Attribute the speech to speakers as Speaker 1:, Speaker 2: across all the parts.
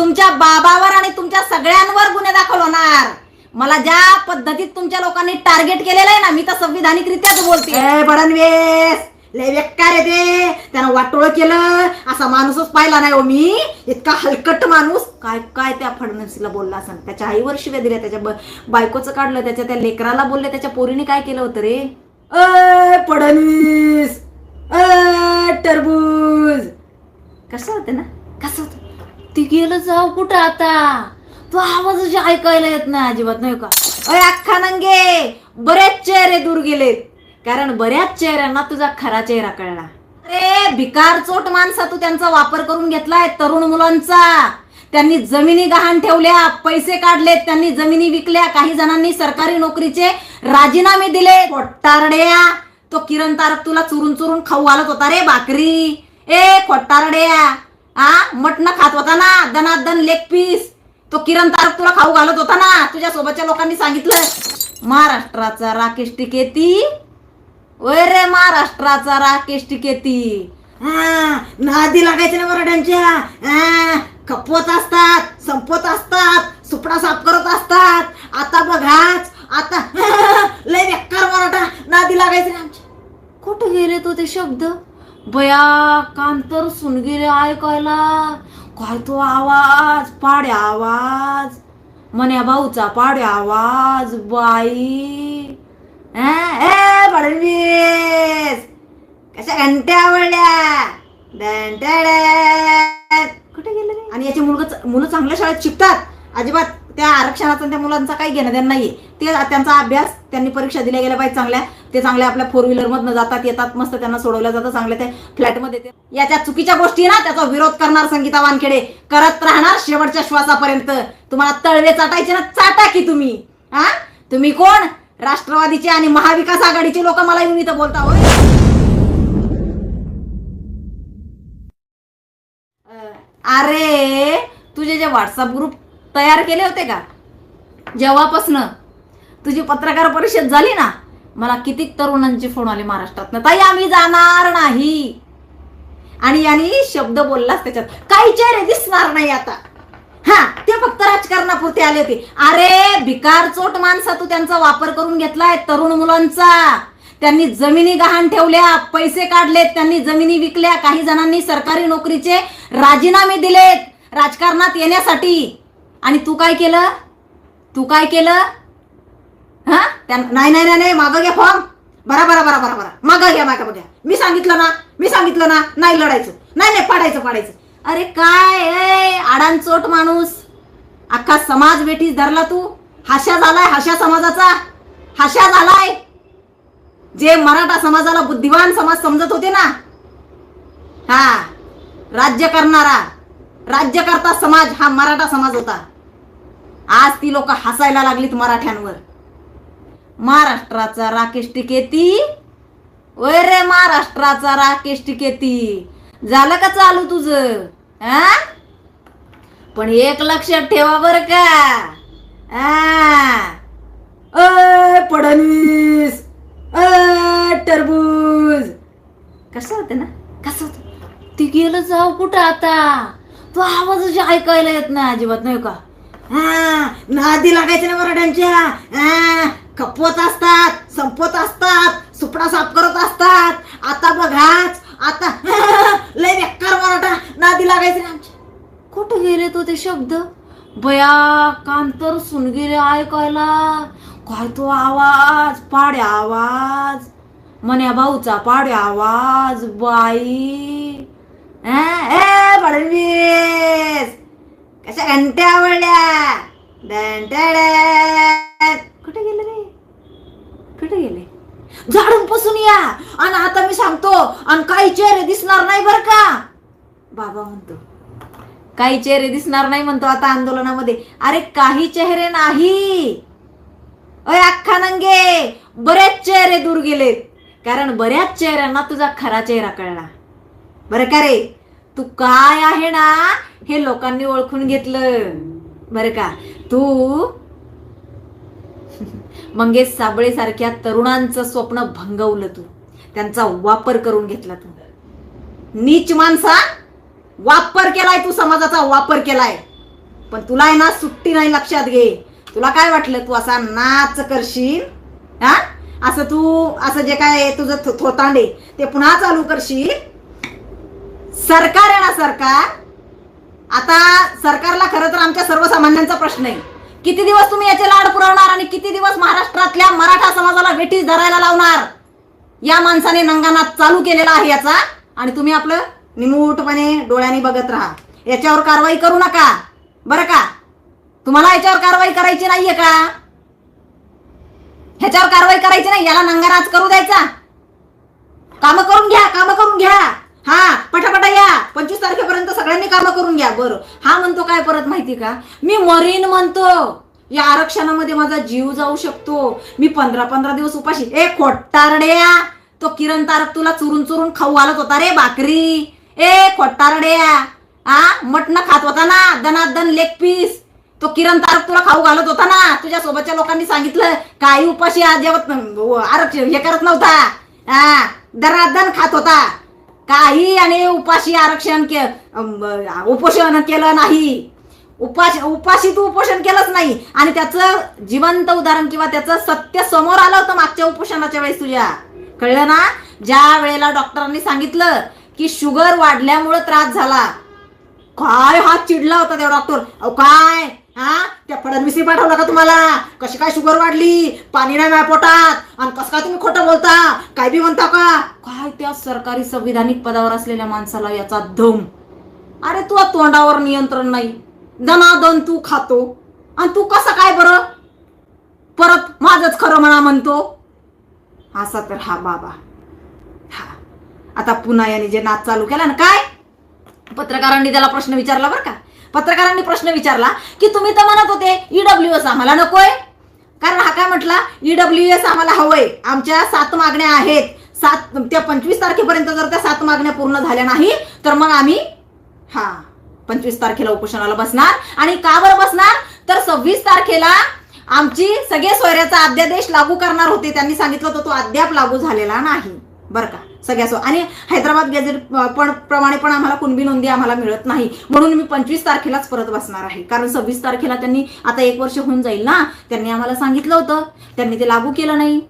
Speaker 1: तुमच्या बाबावर आणि तुमच्या सगळ्यांवर गुन्हे दाखल होणार. मला ज्या पद्धतीत तुमच्या लोकांनी टार्गेट केलेलं आहे ना मी तर संविधानिकरित्याच बोलते. ए, फडणवीस! लय आहे ते. त्यानं वाटोळ केलं. असा माणूसच पाहिला नाही हो मी. इतका हलकट माणूस. काय काय त्या फडणवीसला बोलला असं त्याच्या आईवर शिव्या दिल्या त्याच्या बायकोचं काढलं त्याच्या त्या लेकराला बोलले त्याच्या पोरीने काय केलं होतं रे? अय फडणवीस! अय टरबूज! कसं होतं ना? कसं होतं? ती गेलं जाऊ कुठं आता? तो आवाज ऐकायला येत नाही अजिबात नाही का? अय अख्खा नंगे बरेच चेहरे दूर गेलेत. कारण बऱ्याच चेहऱ्यांना तुझा खरा चेहरा कळला. अरे भिकार चोट माणसा तू त्यांचा वापर करून घेतलाय तरुण मुलांचा. त्यांनी जमिनी गहाण ठेवल्या पैसे काढलेत त्यांनी जमिनी विकल्या काही जणांनी सरकारी नोकरीचे राजीनामे दिले. खोट्टारड्या तो किरण तारक तुला चुरून चुरून खाऊ घालत होता रे भाकरी. ए खोट्टारड्या. आ मटण खात होता ना दनादन लेग पीस तो किरण तारक तुला खाऊ घालत होता ना तुझ्या सोबतच्या लोकांनी सांगितलं. महाराष्ट्राचा राकेश टिकेती. ओय रे महाराष्ट्राचा राकेश टिकेती. हा, नादी लागायचे ना वरड्यांच्या. खपवत असतात संपवत असतात सुपडा साफ करत असतात. आता बघाच आता लय बेकार मराठा नादी लागायचे ना आमच्या कुठं गेले तो ते शब्द? बया कांतर सुन गेले ऐकायला काय तो आवाज पाड्या आवाज. मन्या भाऊचा पाड्या आवाज बाई. फडणवीस कशा घंट्या आवडल्या? कुठे गेले आणि याची मुलगा मुलं चांगल्या शाळेत शिकतात. अजिबात त्या आरक्षणाचा त्या मुलांचा काही घेणं देणं नाहीये. ते त्यांचा अभ्यास त्यांनी परीक्षा दिल्या गेल्या पाहिजे चांगल्या. ते चांगल्या आपल्या फोर व्हीलर मधनं जातात येतात मस्त त्यांना सोडवलं जातं चांगल्या ते फ्लॅटमध्ये ते. या त्या चुकीच्या गोष्टी ना त्याचा विरोध करणार संगीता वानखेडे. करत राहणार शेवटच्या श्वासापर्यंत. तुम्हाला तळवे चाटायचे ना चाटा की तुम्ही. हा? तुम्ही कोण? राष्ट्रवादीचे आणि महाविकास आघाडीचे लोक मला येऊन इथं बोलता होय? अरे तुझे जे व्हॉट्सअप ग्रुप तयार केले होते का? जेव्हापासनं तुझी पत्रकार परिषद झाली ना मला किती तरुणांचे फोन आले महाराष्ट्रात ताई आम्ही जाणार नाही. आणि यांनी शब्द बोललाच त्याच्यात. काही चेहरे दिसणार नाही आता. हा ते फक्त राजकारणापुरते आले होते. अरे भिकार चोट माणसा तू त्यांचा वापर करून घेतलाय तरुण मुलांचा. त्यांनी जमिनी गहाण ठेवल्या पैसे काढलेत त्यांनी जमिनी विकल्या काही जणांनी सरकारी नोकरीचे राजीनामे दिलेत राजकारणात येण्यासाठी. आणि तू काय केलं? तू काय केलं? हा? त्या नाही नाही नाही नाही मागं घ्या फॉर्म बरा बरा बरा बरा बरा मागं घ्या मागं घ्या. मी सांगितलं ना मी सांगितलं ना नाही लढायचं. नाही नाही पाडायचं पाडायचं. अरे काय ए आडांचोट माणूस. अख्खा समाज वेठीस धरला तू. हाशा झालाय हाशा समाजाचा. हाशा झालाय. जे मराठा समाजाला बुद्धिवान समाज समजत होते ना हा राज्य करणारा राज्यकर्ता समाज हा मराठा समाज होता. आज ती लोक हसायला लागलीत मराठ्यांवर. महाराष्ट्राचा राकेश टिकेती? ओय रे महाराष्ट्राचा राकेश टिकेती. झालं का चालू तुझं? हा पण एक लक्षात ठेवा बर का. हा. अय अ टरबूज. कसं होतं ना? कसं होत? ती गेलं जाऊ कुठं आता? तो आवाज ऐकायला येत नाही अजिबात नाही का? नादी लागायचे ना वरड्यांच्या खपवत असतात संपवत असतात सुपडा साफ करत असतात. आता बघाच आता लय बेकार मराठा नादी लागायचे ना आमच्या कुठं गेले तो ते शब्द? बया कांतर सुन गेले ऐकायला. काय तो आवाज? पाड्या आवाज. मन्या भाऊचा पाड्या आवाज बाई. अं? ए फडणवीस कशा घंट्या आवडल्या कुठे गेले रे? कुठे गेले? झाडून पसून या. आणि आता मी सांगतो आणि काही चेहरे दिसणार नाही बर का. बाबा म्हणतो काही चेहरे दिसणार नाही म्हणतो आता आंदोलनामध्ये. अरे काही चेहरे नाही. अय अख्खा नंगे बरेच चेहरे दूर गेलेत. कारण बऱ्याच चेहऱ्यांना तुझा खरा चेहरा कळला. बरं का रे? तू काय आहे ना हे लोकांनी ओळखून घेतलं. बरं का? तू मंगेश साबळे सारख्या तरुणांचं स्वप्न भंगवलं तू. त्यांचा वापर करून घेतला तू. नीच माणसा वापर केलाय तू समाजाचा वापर केलाय. पण तुला आहे ना सुट्टी नाही लक्षात घे. तुला काय वाटलं तू असा नाच करशील? हा? असं तू असं जे काय तुझं थोतांडे ते पुन्हा चालू करशील? सरकार आहे ना सरकार? आता सरकारला खरं तर आमच्या सर्वसामान्यांचा प्रश्न आहे. किती दिवस तुम्ही याचे लाड पुरवणार आणि किती दिवस महाराष्ट्रातल्या मराठा समाजाला वेठीस धरायला लावणार? या माणसाने नंगानाथ चालू केलेला आहे याचा आणि तुम्ही आपलं निमूटपणे डोळ्यांनी बघत राहा. याच्यावर कारवाई करू नका. बरं का? तुम्हाला याच्यावर कारवाई करायची नाहीये का? ह्याच्यावर कारवाई करायची नाही याला नंगानाच करू द्यायचा. काम करून घ्या काम करून घ्या. हा पटापटा या. पंचवीस तारखेपर्यंत सगळ्यांनी कामं करून घ्या. बरं. हा म्हणतो काय परत माहिती का? मी मरीन म्हणतो. या आरक्षणामध्ये माझा जीव जाऊ शकतो. मी पंधरा पंधरा दिवस उपाशी. ए खोट्टारड्या! तो किरण तारक तुला चुरून चुरून खाऊ घालत होता रे भाकरी. ए खोट्टारड्या! हा मटण खात होता ना दनादन लेग पीस तो किरण तारक तुला खाऊ घालत होता ना. तुझ्या सोबतच्या लोकांनी सांगितलं काही उपाशी आज जेवत आरक्षण हे करत नव्हता. हा दनादन खात होता. काही आणि उपाशी आरक्षण के उपोषण केलं नाही. उपाश उपाशी तू उपोषण केलंच नाही. आणि त्याचं जिवंत उदाहरण किंवा त्याचं सत्य समोर आलं होतं मागच्या उपोषणाच्या वेळेस तुझ्या. कळलं ना? ज्या वेळेला डॉक्टरांनी सांगितलं की शुगर वाढल्यामुळे त्रास झाला. काय हा चिडला होता त्या डॉक्टर? अहो काय? हा? त्या फडणवीसी पाठवला का तुम्हाला? कशी काय शुगर वाढली? पाणी नाही माझ्या पोटात. आणि कसं काय तुम्ही खोटं बोलता? काय बी म्हणता का? काय त्या सरकारी संविधानिक पदावर असलेल्या माणसाला याचा धम? अरे तू तोंडावर नियंत्रण नाही. दनादन तू खातो. आणि तू कसं काय बरं? परत माझंच खरं म्हणा म्हणतो. असा तर हा बाबा. हा. आता पुन्हा याने जे नाच चालू केला ना काय? पत्रकारांनी त्याला प्रश्न विचारला बरं का? पत्रकारांनी प्रश्न विचारला की तुम्ही तर म्हणत होते ईडब्ल्यू एस आम्हाला नकोय. कारण हा काय म्हटला? ईडब्ल्यू एस आम्हाला हवंय. आमच्या सात मागण्या आहेत. सात त्या पंचवीस तारखेपर्यंत जर त्या सात मागण्या पूर्ण झाल्या नाही तर मग आम्ही हा पंचवीस तारखेला उपोषणाला बसणार. आणि का बरं बसणार? तर सव्वीस तारखेला आमची सगळे सोयऱ्याचा अध्यादेश लागू करणार होते. त्यांनी सांगितलं होतं तो अद्याप लागू झालेला नाही. बरं का? सगळ्या सो आणि हैदराबाद गॅझेट पण प्रमाणे पण आम्हाला कुणबी नोंदी आम्हाला मिळत नाही. म्हणून मी पंचवीस तारखेलाच परत बसणार आहे. कारण सव्वीस तारखेला त्यांनी आता एक वर्ष होऊन जाईल ना त्यांनी आम्हाला सांगितलं होतं. त्यांनी ते लागू केलं नाही.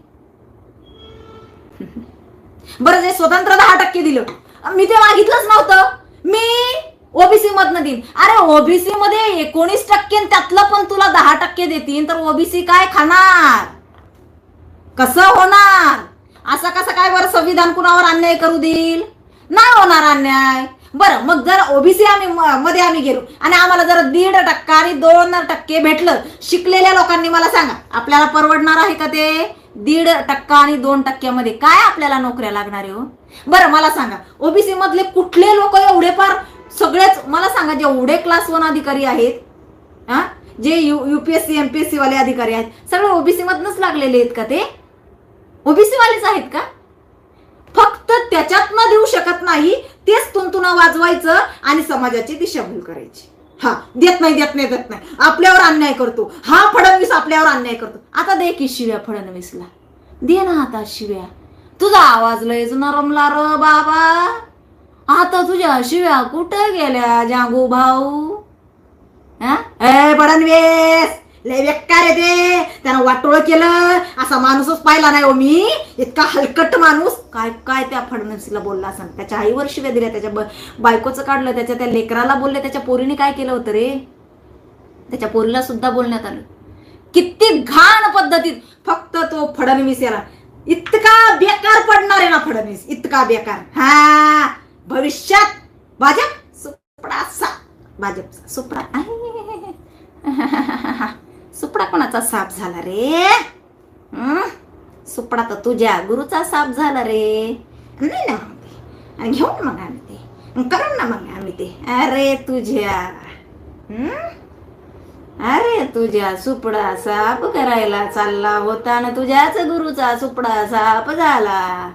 Speaker 1: बरं जे स्वतंत्र दहा टक्के दिलं. मी ते मागितलंच नव्हतं. मी ओबीसी मधनं देईन. अरे ओबीसी मध्ये एकोणीस टक्के त्यातलं पण तुला दहा टक्के देतील तर ओबीसी काय खाणार? कसं होणार? असं कसं काय बरं संविधान कुणावर अन्याय करू देईल? नाही होणार अन्याय. बरं मग जर ओबीसी आम्ही म- मध्ये आम्ही गेलो आणि आम्हाला जर दीड टक्का आणि दोन टक्के भेटलं शिकलेल्या लोकांनी मला सांगा आपल्याला परवडणार आहे का ते? दीड टक्का आणि दोन टक्क्यामध्ये काय आपल्याला नोकऱ्या लागणार आहे हो? बरं मला सांगा ओबीसी मधले कुठले लोक एवढे फार सगळेच मला सांगा जेवढे क्लास वन अधिकारी आहेत हा? जे यू युपीएससी एमपीएससी वाले अधिकारी आहेत सगळे ओबीसी मधनच लागलेले आहेत का ते? ओबीसी वालेच आहेत का? फक्त त्याच्यातनं देऊ शकत नाही तेच तुंतुना वाजवायचं आणि समाजाची दिशाभूल करायची. हा देत नाही देत नाही देत नाही. आपल्यावर अन्याय करतो. हा फडणवीस आपल्यावर अन्याय करतो. आता दे की शिव्या फडणवीसला. दे ना आता शिव्या. तुझा आवाज लयच नरमला र बाबा. आता तुझ्या शिव्या कुठं गेल्या जागू भाऊ हा? ए फडणवीस! लय बेकार आहे ते. त्यानं वाटोळ केलं. असा माणूसच पाहिला नाही हो मी. इतका हलकट माणूस. काय काय त्या फडणवीसला बोलला असं त्याच्या आईवर शिव्या दिल्या त्याच्या बायकोचं काढलं. त्याच्या त्या लेकराला बोलले. त्याच्या पोरीने काय केलं होतं रे? त्याच्या पोरीला सुद्धा बोलण्यात आलं. किती घाण पद्धतीत फक्त तो फडणवीस याला. इतका बेकार पडणार आहे ना फडणवीस. इतका बेकार. हा. भविष्यात भाजप सुपडा सा भाजपचा सुपडा आहे. सुपडा कोणाचा साप झाला रे. हं? सुपडा तर तुझ्या गुरुचा साप झाला रे. नाही ना आणि घेऊ ना मग आम्ही ते. करू ना मग आम्ही ते. अरे तुझ्या. अरे तुझ्या सुपडा साप करायला चालला होता ना तुझ्याच गुरुचा सुपडा साप झाला.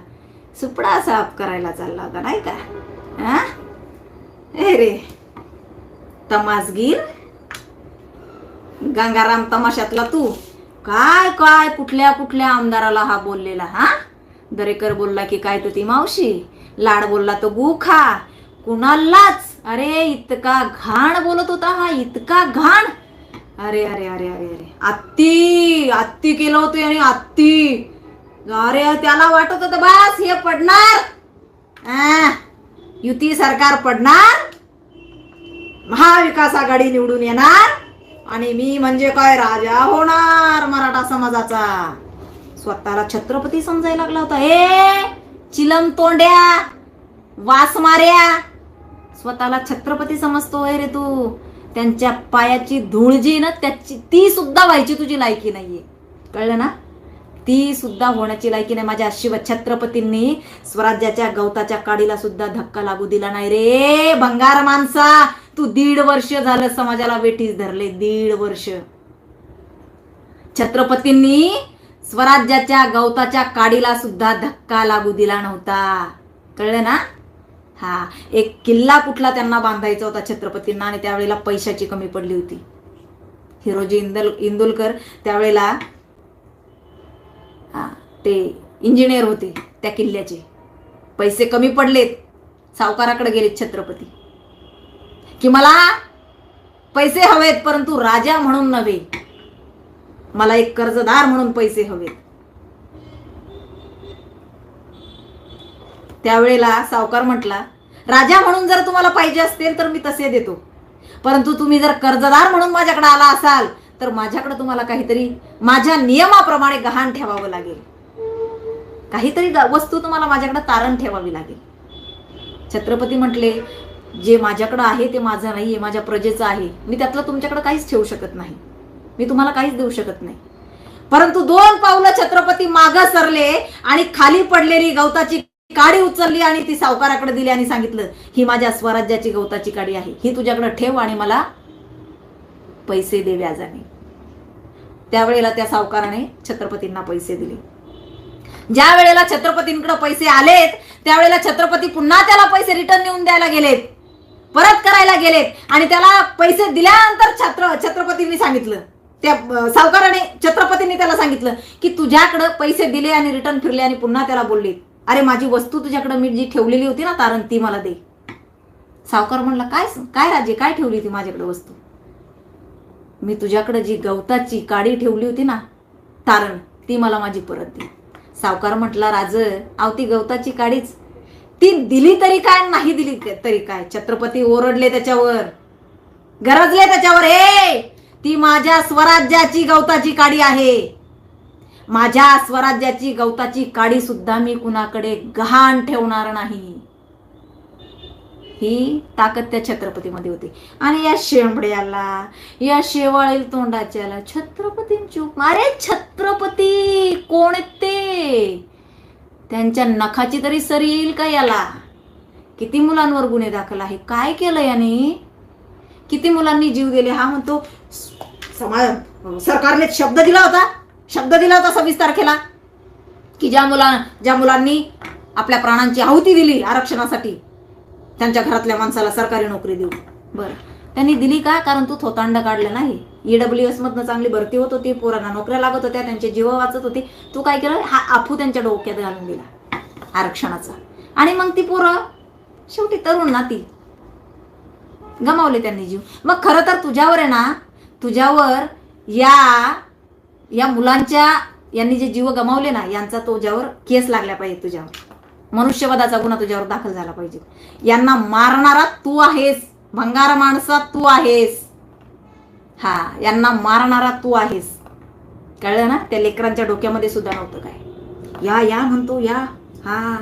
Speaker 1: सुपडा साफ करायला चालला होता नाही का? अरे तमासगीर? गंगाराम तमाशातला तू. काय काय कुठल्या कुठल्या आमदाराला हा बोललेला हा? दरेकर बोलला की काय तर ती मावशी? लाड बोलला तो गुखा. कुणालाच? अरे इतका घाण बोलत होता हा इतका घाण. अरे अरे अरे अरे अरे. आत्ती आत्ती केलं होतं आणि आत्ती. अरे त्याला वाटत होतं बस हे पडणार. आ, युती सरकार पडणार? महाविकास आघाडी निवडून येणार? आणि मी म्हणजे काय राजा होणार मराठा समाजाचा? स्वतःला छत्रपती समजायला लागला होता. हे चिलम तोंड्या वास मार्या. स्वतःला छत्रपती समजतोय रे तू. त्यांच्या पायाची धूळ जी ना त्याची ती सुद्धा व्हायची तुझी लायकी नाहीये. कळलं ना? ती सुद्धा होण्याची लायकी नाही. माझ्या शिव छत्रपतींनी स्वराज्याच्या गवताच्या काडीला सुद्धा धक्का लागू दिला नाही रे. भंगार माणसा तू दीड वर्ष झालं समाजाला वेठीस धरले दीड वर्ष. छत्रपतींनी स्वराज्याच्या गवताच्या काडीला सुद्धा धक्का लागू दिला नव्हता. कळलं ना? हा. एक किल्ला कुठला त्यांना बांधायचा होता छत्रपतींना आणि त्यावेळेला पैशाची कमी पडली होती. हिरोजी इंदल इंदुलकर त्यावेळेला हां ते इंजिनियर होते त्या किल्ल्याचे. पैसे कमी पडलेत. सावकाराकडे गेलेत छत्रपती. की मला पैसे हवेत परंतु राजा म्हणून नव्हे. मला एक कर्जदार म्हणून पैसे हवेत. त्यावेळेला सावकार म्हटला राजा म्हणून जर तुम्हाला पाहिजे असतील तर मी तसे देतो. परंतु तुम्ही जर कर्जदार म्हणून माझ्याकडे आला असाल तर माझ्याकडे तुम्हाला काहीतरी माझ्या नियमाप्रमाणे गहाण ठेवावं लागेल. काहीतरी वस्तू तुम्हाला माझ्याकडे तारण ठेवावी लागेल. छत्रपती म्हटले जे माझ्याकडं आहे ते माझं नाही आहे माझ्या प्रजेचं आहे. मी त्यातलं तुमच्याकडे काहीच ठेवू शकत नाही. मी तुम्हाला काहीच देऊ शकत नाही. परंतु दोन पावलं छत्रपती माग सरले आणि खाली पडलेली गवताची काडी उचलली आणि ती सावकाराकडे दिली आणि सांगितलं ही माझ्या स्वराज्याची गवताची काडी आहे. ही तुझ्याकडे ठेव आणि मला पैसे दे व्याजाने त्यावेळेला त्या सावकाराने छत्रपतींना पैसे दिले. ज्या वेळेला छत्रपतींकडे पैसे आलेत त्यावेळेला छत्रपती पुन्हा त्याला पैसे रिटर्न नेऊन द्यायला गेलेत. परत करायला गेलेत आणि त्याला पैसे दिल्यानंतर छत्र छत्रपतींनी सांगितलं. त्या सावकाराने छत्रपतींनी त्याला सांगितलं की तुझ्याकडं पैसे दिले आणि रिटर्न फिरले आणि पुन्हा त्याला बोलले. अरे माझी वस्तू तुझ्याकडे मी जी ठेवलेली होती ना तारण ती मला दे. सावकार म्हणला काय काय राजे काय ठेवली ती माझ्याकडे वस्तू? मी तुझ्याकडे जी गवताची काडी ठेवली होती ना तारण ती मला माझी परत दे. सावकार म्हटला राज आव ती गवताची काडीच. ती दिली तरी काय नाही दिली तरी काय? छत्रपती ओरडले त्याच्यावर. गरजले त्याच्यावर हे ती माझ्या स्वराज्याची गवताची काडी आहे. माझ्या स्वराज्याची गवताची काडी सुद्धा मी कुणाकडे गहाण ठेवणार नाही. ही ताकद त्या छत्रपतीमध्ये होती. आणि या शेंबड्याला या शेवाळील तोंडाच्याला छत्रपतींची अरे छत्रपती कोण आहेत ते? त्यांच्या नखाची तरी सरी येईल का याला? किती मुलांवर गुन्हे दाखल आहे? काय केलं याने? किती मुलांनी जीव दिले हा म्हणतो समाज सरकारने शब्द दिला होता. शब्द दिला होता सव्वीस तारखेला. की ज्या मुला ज्या मुलांनी आपल्या प्राणांची आहुती दिली आरक्षणासाठी त्यांच्या घरातल्या माणसाला सरकारी नोकरी देऊ. बरं. त्यांनी दिली का? कारण तू थोतांड काढलं नाही. ईडब्ल्यू एस मधनं चांगली भरती होत होती पोरांना नोकऱ्या लागत होत्या त्यांचे जीव वाचत होते. तू काय केलं? हा आफू त्यांच्या डोक्यात घालून दिला आरक्षणाचा. आणि मग ती पोरं शेवटी तरुण ना ती. गमावले त्यांनी जीव. मग खरं तर तुझ्यावर आहे ना तुझ्यावर या या मुलांच्या यांनी जे जीव गमावले ना यांचा तुझ्यावर केस लागला पाहिजे तुझ्यावर. मनुष्यवधाचा गुन्हा तुझ्यावर दाखल झाला पाहिजे. यांना मारणारा तू आहेस. भंगार माणसा तू आहेस. हा यांना मारणारा तू आहेस. कळलं ना? त्या लेकरांच्या डोक्यामध्ये सुद्धा नव्हतं काय. या या म्हणतो या. हा.